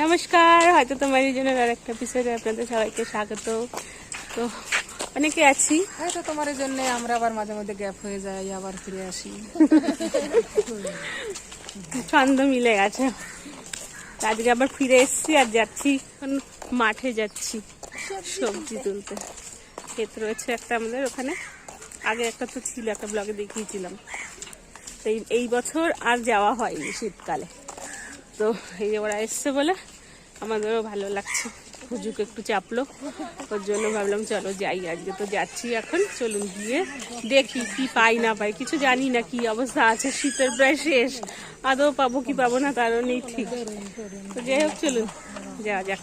নমস্কার হয়তো তোমার এই জন্য আর একটা এপিসোডে আপনাদের সবাইকে স্বাগত। তো অনেকে আছি। হয়তো তোমার জন্য আমরা আবার মাঝে মধ্যে গ্যাপ হয়ে যাই আবার ফিরে আসি। ছন্দ মিলে গেছে। আজকে আবার ফিরে এসেছি আর যাচ্ছি এখন মাঠে যাচ্ছি সবজি তুলতে। ক্ষেত রয়েছে একটা আমাদের ওখানে। আগে একটা তো ছিল একটা ব্লগে দেখিয়েছিলাম। তো এই বছর আর যাওয়া হয়নি শীতকালে। তো এই যে ওরা এসছে বলে আমাদেরও ভালো লাগছে। হুজুকে একটু চাপলো। ওর জন্য ভাবলাম, চলো যাই আজকে। তো যাচ্ছি এখন। চলুন গিয়ে দেখি কি পাই না পাই। কিছু জানি না কি অবস্থা আছে। শীতের প্রায় শেষ। আদৌ পাবো কি পাবো না তারও নেই ঠিক। তো যাই হোক, চলুন। যাওয়া যাক।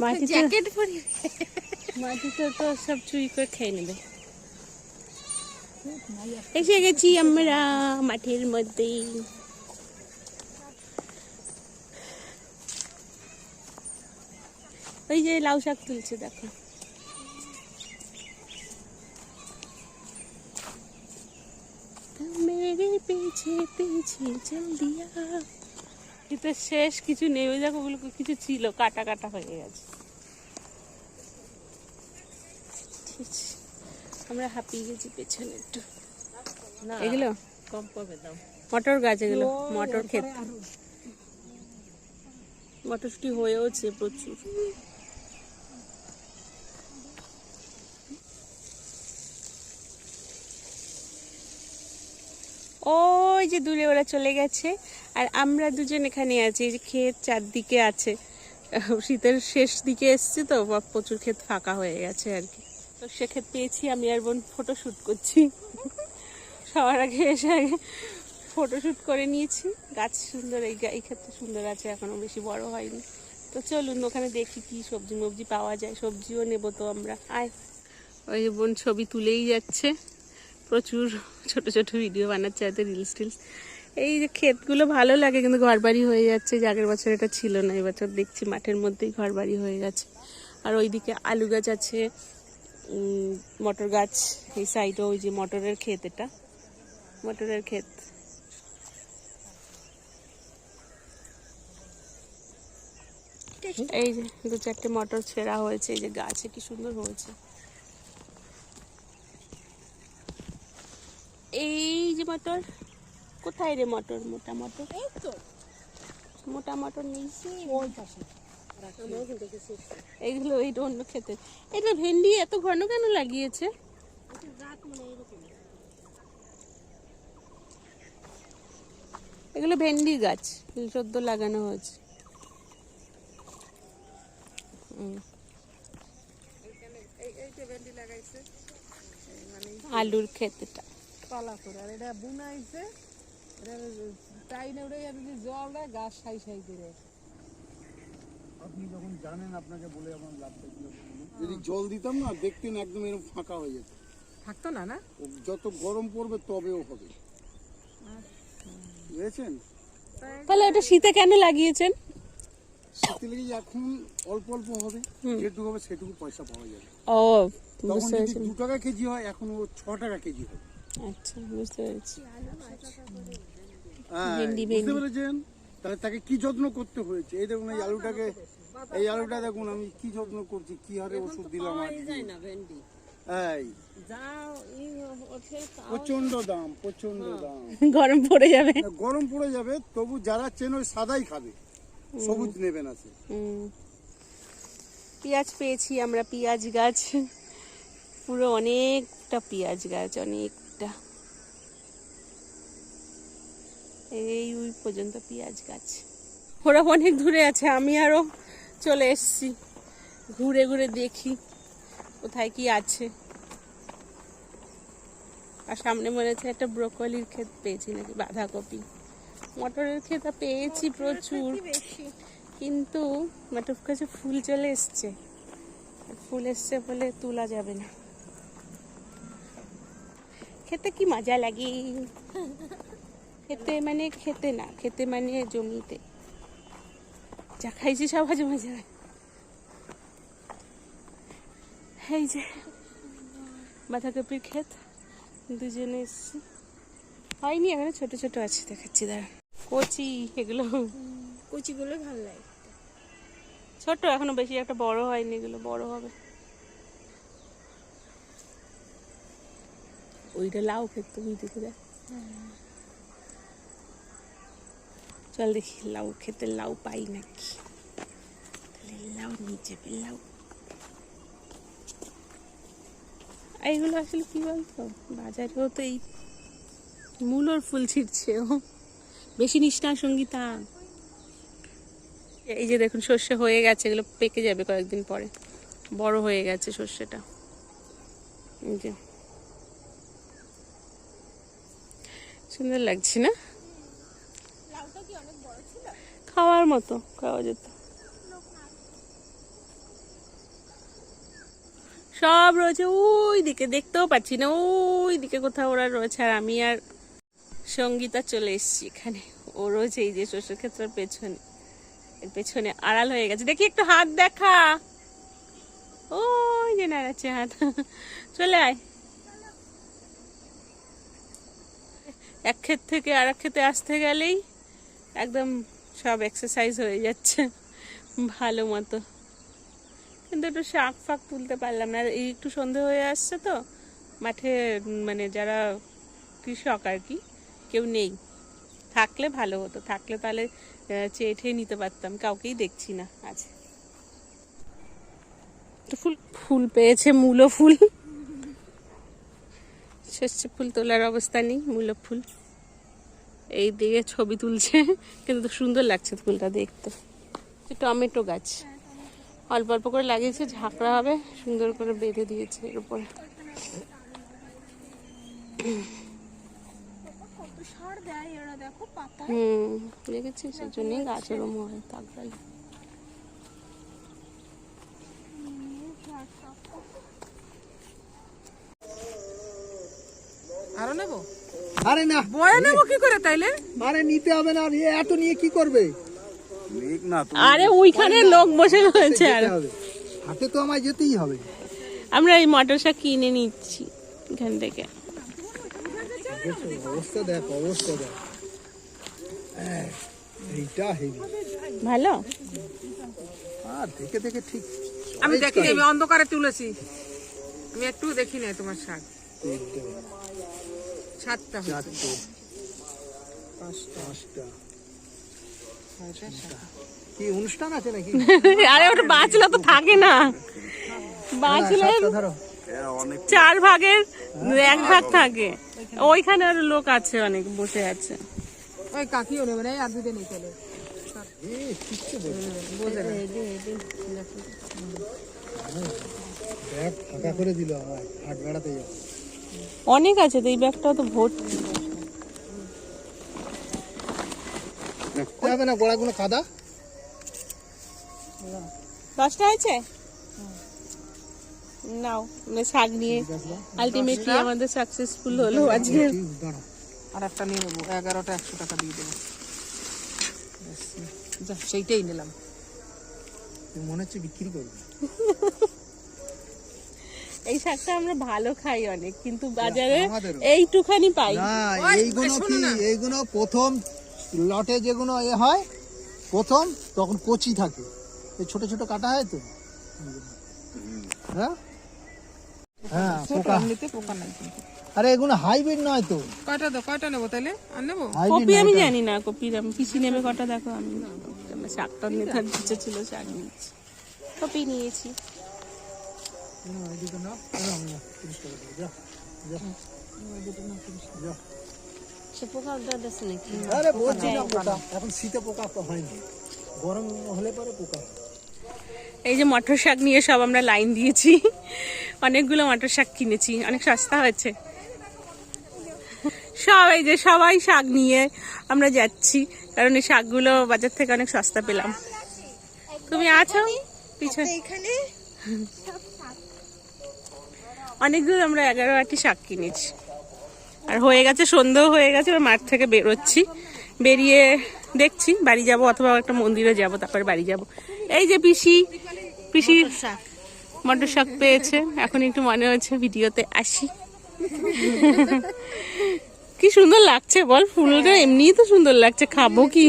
মাটিতে জ্যাকেট পরি মাটিতে তো সব চুরি করে খেয়ে নেবে। এসে গেছি আমরা মাঠের মধ্যে। ওই যে লাউ শাক তুলছে দেখো। মেরে পিছে পিছে চল দিয়া কিন্তু শেষ কিছু নেই ওই দেখো ওগুলো কিছু ছিল কাটা কাটা হয়ে গেছে। ঠিক। আমরা হাঁপিয়ে গেছি পেছনে একটু। এগুলো? কম পাবে দাম মটর গাছ এগুলো মটর ক্ষেত। মটরশুটি হয়েওছে প্রচুর। ওই যে দূরে ওরা চলে গেছে। আর আমরা দুজন এখানে আছি যে ক্ষেত চারদিকে আছে। শীতের শেষ দিকে এসছি তো প্রচুর ক্ষেত ফাঁকা হয়ে গেছে আর কি। তো সেক্ষেত পেয়েছি, আমি আর বোন ফটো শ্যুট করছি। সবার আগে এসে আগে ফটোশ্যুট করে নিয়েছি। গাছ সুন্দর, এই এই ক্ষেত্রে সুন্দর আছে, এখনও বেশি বড় হয়নি। তো চলুন, ওখানে দেখি কি সবজি মবজি পাওয়া যায়। সবজিও নেব তো আমরা। আয়। ওই বোন ছবি তুলেই যাচ্ছে। প্রচুর ছোট ছোট ভিডিও বানাচ্ছে হয়তো রিলস টিলস। এই যে ক্ষেতগুলো ভালো লাগে কিন্তু ঘর বাড়ি হয়ে যাচ্ছে যে আগের বছর এটা ছিল না এবছর দেখছি মাঠের মধ্যেই ঘর বাড়ি হয়ে গেছে। আর ওইদিকে আলু গাছ আছে মটর গাছ এই সাইডে ওই যে মটরের ক্ষেত এটা মটরের ক্ষেত। এই যে দু চারটে মটর ছেঁড়া হয়েছে এই যে গাছে কি সুন্দর হয়েছে। এই যে মটর কোথায় রে মটর? মোটা মটর? এই তো। মোটা মটর ওই পাশে। এইগুলো এইটা অন্য খেতে এটা ভেন্ডি এত ঘন কেন লাগিয়েছে? এগুলো ভেন্ডি গাছ সদ্য লাগানো হয়েছে। হুম। আলুর ক্ষেতটা। পালা করে আর এটা বুনাইছে এটা টাইনে আর যদি জল দেয় গাছ সাই সাই করে। আপনি যখন জানেন আপনাকে বলে আমার লাভটা কি যদি জল দিতাম না দেখতেন একদম এরকম ফাঁকা হয়ে যেত। থাকতো না না? যত গরম পড়বে তবেও হবে। বুঝেছেন? তাহলে ওটা শীতে কেন লাগিয়েছেন? শীতে লেগে এখন অল্প অল্প হবে যেটুকু হবে সেটুকু পয়সা পাওয়া যাবে। ও তখন যদি দু টাকা কেজি হয় এখন ও ছ টাকা কেজি হবে। আচ্ছা বুঝতে পেরেছি। হ্যাঁ, ভেন্ডি, বুঝতে পেরেছেন? তাহলে তাকে কি যত্ন করতে হয়েছে? এই দেখুন এই আলুটাকে এই আলুটা দেখুন আমি কি যত্ন করছি কি হারে ওষুধ দিলাম আজকে। না ভেন্ডি। এই। যাও ই ওঠে প্রচণ্ড দাম প্রচণ্ড দাম। গরম পড়ে যাবে। গরম পড়ে যাবে তবু যারা চেন ওই সাদাই খাবে। সবুজ নেবে না সে। হুম। পেঁয়াজ পেয়েছি আমরা পেঁয়াজ গাছ। পুরো অনেকটা পেঁয়াজ গাছ অনেকটা এই ওই পর্যন্ত পেঁয়াজ গাছ। ওরা অনেক দূরে আছে আমি আরও চলে এসেছি। ঘুরে ঘুরে দেখি কোথায় কি আছে। আর সামনে মনে হচ্ছে একটা ব্রোকলির ক্ষেত পেয়েছি নাকি বাঁধাকপি। মটরের ক্ষেত পেয়েছি প্রচুর। কিন্তু মটর কাছে ফুল চলে এসছে। ফুল এসছে বলে তোলা যাবে না। খেতে কি মজা লাগে? খেতে মানে খেতে না খেতে মানে জমিতে। যা খাইছি সব আজ মজা এই যে বাঁধাকপির ক্ষেত দুজনে এসছি। হয়নি এখানে ছোট ছোট আছে দেখাচ্ছি দাঁড়া। কচি এগুলো। কুচিগুলো ভালো লাগে। ছোট এখনও বেশি একটা বড় হয়নি এগুলো বড় হবে। ওইটা লাউ ক্ষেত তুমি দেখে দেখ চল দেখি, লাউ খেতে লাউ পাই নাকি? তাহলে লাউ নিচে লাউ। এইগুলো আসলে কি বলতো? বাজারেও তো এই মূলর ফুল ছিটছে, ও। বেশি নিষ্ঠা সঙ্গীতা। এই যে দেখুন, সর্ষে হয়ে গেছে, এগুলো পেকে যাবে কয়েকদিন পরে। বড় হয়ে গেছে সর্ষেটা। এই যে। সুন্দর লাগছে না? খাওয়ার মতো খাওয়া যেত। সব রয়েছে ওই দিকে দেখতেও পাচ্ছি না ওই দিকে কোথাও ওরা রয়েছে আর আমি আর সঙ্গীতা চলে এসেছি এখানে। ও রয়েছে এই যে শস্যের ক্ষেত্রের পেছনে এর পেছনে আড়াল হয়ে গেছে। দেখি একটু হাত দেখা। ওই যে নাড়াচ্ছে হাত। চলে আয়। এক ক্ষেত থেকে আর এক ক্ষেতে আসতে গেলেই একদম সব এক্সারসাইজ হয়ে যাচ্ছে। ভালো মতো। কিন্তু একটু শাক ফাঁক তুলতে পারলাম না। এই একটু সন্ধে হয়ে আসছে তো, মাঠে মানে যারা কৃষক আর কি, কেউ নেই। থাকলে ভালো হতো। থাকলে তাহলে চেয়ে ঠেয়ে নিতে পারতাম। কাউকেই দেখছি না আজ। ফুল ফুল পেয়েছে, মূলো ফুল। শস্য ফুল তোলার অবস্থা নেই মূলো ফুল। এই দিকে ছবি তুলছে কিন্তু সুন্দর লাগছে ফুলটা দেখতে। টমেটো গাছ। অল্প অল্প করে লাগিয়েছে ঝাঁকড়া হবে সুন্দর করে বেঁধে দিয়েছে এর উপরে। হুম দেখেছিস? সেই জন্যই গাছের হয় আরও নেব? আরে না। বয়ে নেব কি করে তাইলে? আরে নিতে হবে না এ এত নিয়ে কি করবে? না আরে ওইখানে লোক বসে রয়েছে আর। হবে। হাতে তো আমায় যেতেই হবে। আমরা এই মটর শাক কিনে নিচ্ছি এখান থেকে। অবস্থা দেখ অবস্থা দেখ। হ্যাঁ, এইটা হেভি ভালো? আর দেখে দেখে ঠিক আমি দেখিনি আমি অন্ধকারে তুলেছি। আমি একটু দেখি নাই তোমার শাক। সাতটা হয়েছে চারটে পাঁচটা পাঁচটা ছয়টা সাতটা কি অনুষ্ঠান আছে নাকি আরে ওটা বাঁচলে তো থাকে না বাঁচলে চার ভাগের এক ভাগ থাকে ওইখানে আর লোক আছে অনেক বসে আছে ওই কাকিও নেবে না আর চলে ব্যাগ ফাঁকা করে দিল আমায় হাট বেড়াতে যাব অনেক আছে তো এই ব্যাগটাও তো ভর্তি। হবে না গোড়াগুলো কাদা। দশটা হয়েছে? নাও মানে শাক নিয়ে। আলটিমেটলি আমাদের সাকসেসফুল হলো আজকে। আর একটা নিয়ে নেব এগারোটা একশো টাকা দিয়ে দেবো। যা সেইটাই নিলাম। মনে হচ্ছে বিক্রি করবে। এই শাকটা আমরা ভালো খাই অনেক কিন্তু বাজারে এইটুখানি পাই। না এইগুলো কি এইগুলো প্রথম লটে যেগুলো এ হয় প্রথম তখন কচি থাকে। এই ছোট ছোট কাটা হয় তো? হ্যাঁ? হ্যাঁ পোকা। পোকা নাই আরে এগুলো হাইব্রিড নয় তো? কয়টা দাও কয়টা নেব তাহলে? আর নেব? কপি আমি জানি না কপির আমি পিসি নেবে কটা দেখো আমি। শাকটা নিতে ইচ্ছে ছিল শাক নিয়েছি। কপি নিয়েছি। এখন শীতে পোকা হয়নি গরম হলে পরে পোকা এই যে মটর শাক নিয়ে সব আমরা লাইন দিয়েছি। অনেকগুলো মটর শাক কিনেছি অনেক সস্তা হয়েছে। সব এই যে সবাই শাক নিয়ে আমরা যাচ্ছি কারণ এই শাকগুলো বাজার থেকে অনেক সস্তা পেলাম। তুমি আছো? পিছনে এখানে অনেকগুলো আমরা এগারো আটটি শাক কিনেছি। আর হয়ে গেছে সন্ধ্যেও হয়ে গেছে এবার মাঠ থেকে বেরোচ্ছি। বেরিয়ে দেখছি বাড়ি যাব অথবা একটা মন্দিরে যাব তারপরে বাড়ি যাব। এই যে পিসি পিসির মটর শাক। পেয়েছে। এখন একটু মনে হচ্ছে ভিডিওতে আসি। কি সুন্দর লাগছে বল ফুলটা এমনিই তো সুন্দর লাগছে খাব কি?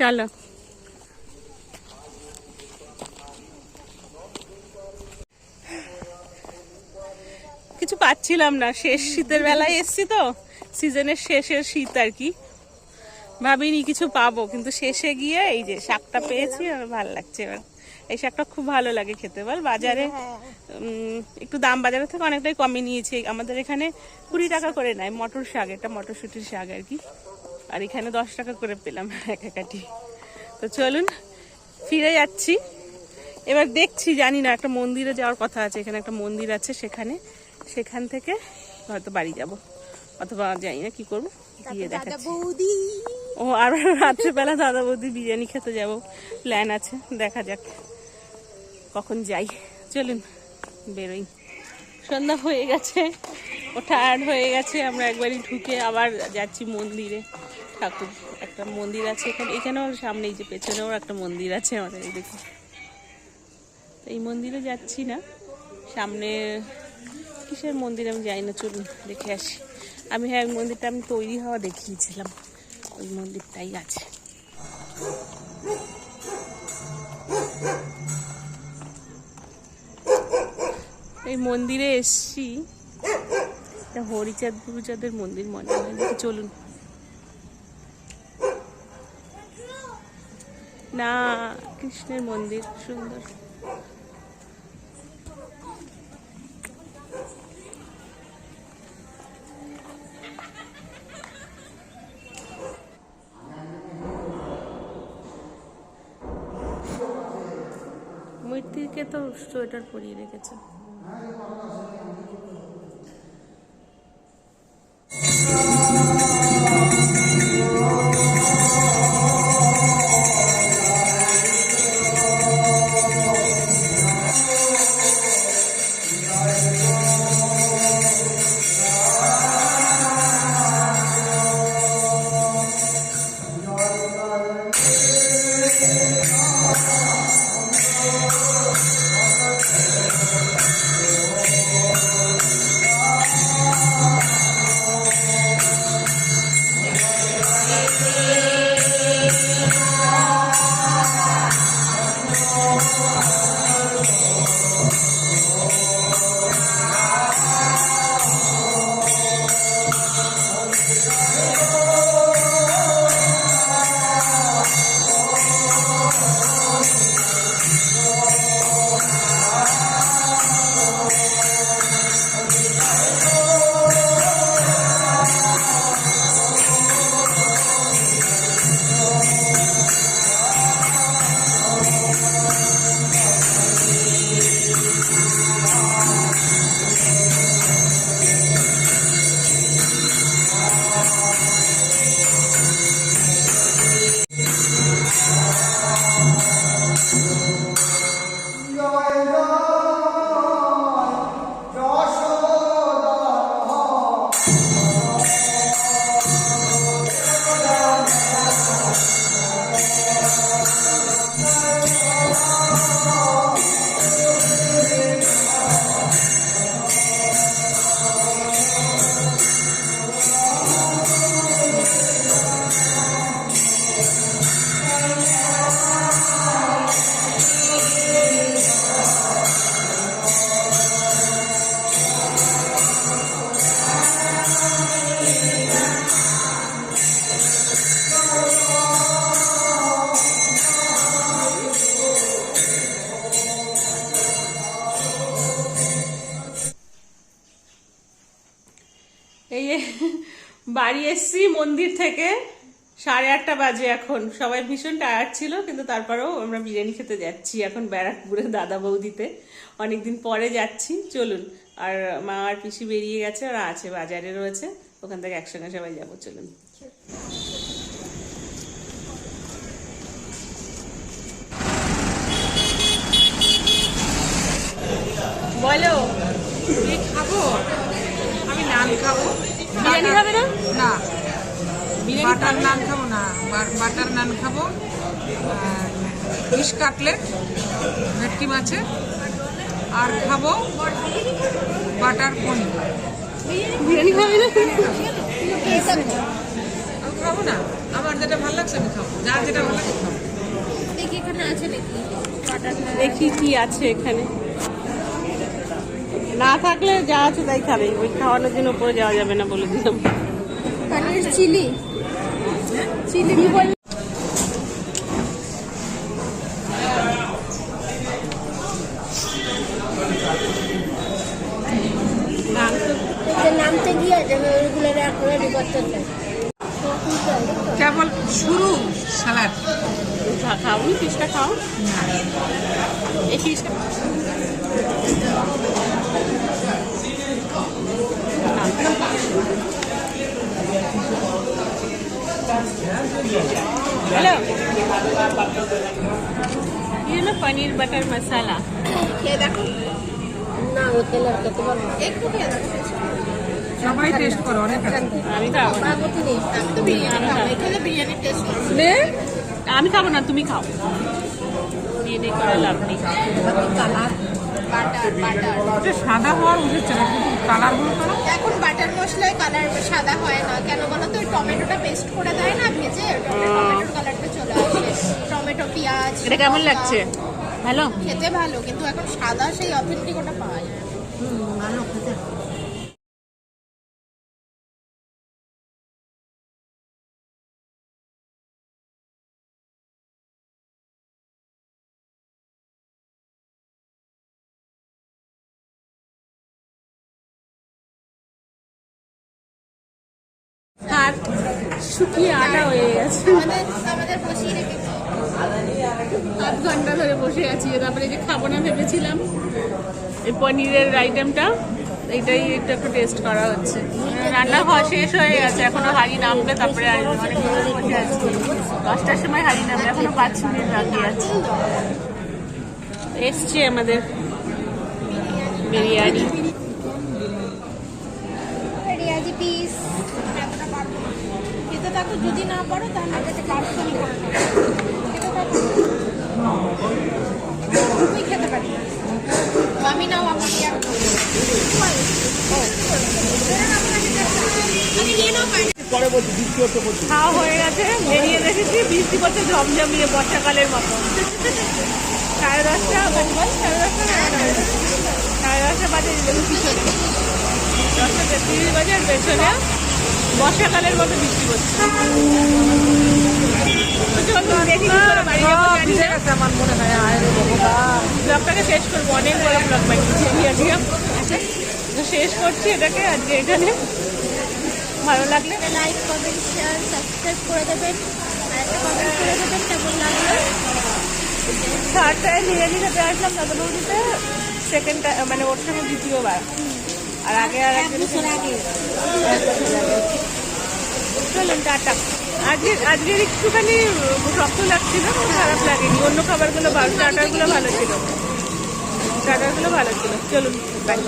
চলো। কিছু পাচ্ছিলাম না। শেষ শীতের বেলায় এসছি তো। সিজনের শেষের শীত আর কি। ভাবিনি কিছু পাবো, কিন্তু শেষে গিয়ে এই যে শাকটা পেয়েছি আর ভালো লাগছে এবার। এই শাকটা খুব ভালো লাগে খেতে, বল? বাজারে একটু দাম বাজারের থেকে অনেকটাই কমে নিয়েছে। আমাদের এখানে কুড়ি টাকা করে নেয় মটর শাক, এটা মটরশুটির শাক আর কি। আর এখানে দশ টাকা করে পেলাম এক একাটি তো চলুন, ফিরে যাচ্ছি। এবার দেখছি, জানি না, একটা মন্দিরে যাওয়ার কথা আছে, এখানে একটা মন্দির আছে, সেখানে সেখান থেকে হয়তো বাড়ি যাব। অথবা জানি না কি করব। গিয়ে দেখাচ্ছি। বৌদি। ও আর রাত্রেবেলা দাদা বৌদি বিরিয়ানি খেতে যাব। প্ল্যান আছে দেখা যাক কখন যাই। চলুন বেরোই। সন্ধ্যা হয়ে গেছে ও টায়ার্ড হয়ে গেছে। আমরা একবারই ঢুকে আবার যাচ্ছি মন্দিরে। ঠাকুর একটা মন্দির আছে এখানে। এখানেও সামনেই যে পেছনেও একটা মন্দির আছে আমাদের এই দেখুন এই মন্দিরে যাচ্ছি না। সামনে কিসের মন্দির আমি জানি না, চলুন দেখে আসি। আমি হ্যাঁ ওই মন্দিরটা আমি তৈরি হওয়া দেখিয়েছিলাম। ওই মন্দিরটাই আছে। এই মন্দিরে এসছি। হরিচাঁদ, গুরুচাঁদের মন্দির মনে হয় দেখি চলুন। না, কৃষ্ণের মন্দির, সুন্দর। তো সোয়েটার পরিয়ে রেখেছে। এসছি মন্দির থেকে। সাড়ে আটটা বাজে এখন। সবাই ভীষণ টায়ার্ড ছিল, কিন্তু তারপরেও আমরা বিরিয়ানি খেতে যাচ্ছি। এখন ব্যারাকপুরে দাদা বৌদিতে। অনেকদিন পরে যাচ্ছি। চলুন, আর মা আর পিসি বেরিয়ে গেছে আর আছে, বাজারে রয়েছে। ওখান থেকে একসঙ্গে সবাই যাব, চলুন বলো কি খাব আমি নান খাব বিরিয়ানি হবে না না বিরিয়ানি বাটার নান খাব না বা- বাটার নান খাব আর ফিশ কাটলেট ভেটকি মাছের আর খাব বাটার পনির। বিরিয়ানি খাবে না? আমি খাব না। আমার যেটা ভালো লাগছে আমি খাব। যার যেটা ভালো লাগে খাব। দেখি এখানে আছে নাকি? দেখি কি আছে এখানে। না থাকলে যা আছে তাই খাবে। ওই খাওয়ানোর জন্য উপরে যাওয়া যাবে না বলে দিলাম। Chilli. Chilli paneer butter masala. খেয়ে দেখো। না ও তেল আর একটু খেয়ে দেখো। সবাই টেস্ট করো অনেক আমি খাব আমি খাব না। তুমি খাও। বিরিয়ানি করে লাভ নেই। সাদা হওয়ার উচিত ছিল কিন্তু কালার হলো এখন বাটার মশলায় কালার সাদা হয় না। কেন বলো তো টমেটোটা পেস্ট করে দেয় না ভেজে টমেটোর কালারটা চলে আসে। টমেটো পেঁয়াজ এটা কেমন লাগছে? ভালো খেতে ভালো কিন্তু এখন সাদা সেই অথেন্টিক ওটা পাওয়া যায়। না। ভালো খেতে শুকিয়ে আটা হয়ে গেছে। আমাদের আমাদের বসিয়ে রেখেছি। আধ ঘণ্টা ধরে বসে আছি। তারপরে যে খাব না ভেবেছিলাম। এই পনিরের আইটেমটা এইটাই একটু একটু টেস্ট করা হচ্ছে। রান্না হওয়া শেষ হয়ে গেছে, এখনও হাড়ি নামবে, তারপরে অনেক দশটার সময় হাড়ি নামবে, এখনও পাঁচ মিনিট বাকি আছে। এসছে আমাদের বিরিয়ানি। পিস খেতে যদি না পারো তাহলে পার্সেল করে খাওয়া হয়ে গেছে বেরিয়ে দেখেছি বৃষ্টি পড়ছে ঝমঝমিয়ে বর্ষাকালের মতো সাড়ে দশটা সাড়ে দশটা? সাড়ে দশটা বাজে পিছনে দশটা তেত্রিশ বাজে আর পেছনে বর্ষাকালের মতো বৃষ্টি পড়ছে তো চলুন, দেখি কি করে বাড়ি যাব জানি ভিজে না। গেছে আমার মনে হয় ব্লগটাকে শেষ করব অনেক বড় ব্লগ বানিয়েছি আজকে তো শেষ করছি এটাকে আজকে এখানে। ভালো লাগলে লাইক কমেন্ট শেয়ার সাবস্ক্রাইব করে দেবেন। আর একটা কমেন্ট করে দেবেন কেমন লাগল? থার্ডটায় নিয়ে নিতে আসলাম নতুনদিতে সেকেন্ড মানে ওর সঙ্গে দ্বিতীয়বার। আর আগে আর এক বছর আগে। চলুন টাটা আজকে আজকের একটুখানি শক্ত লাগছিল খারাপ লাগেনি। অন্য খাবারগুলো ভালো স্টার্টারগুলো ভালো ছিল। স্টার্টারগুলো ভালো ছিল। চলুন বাই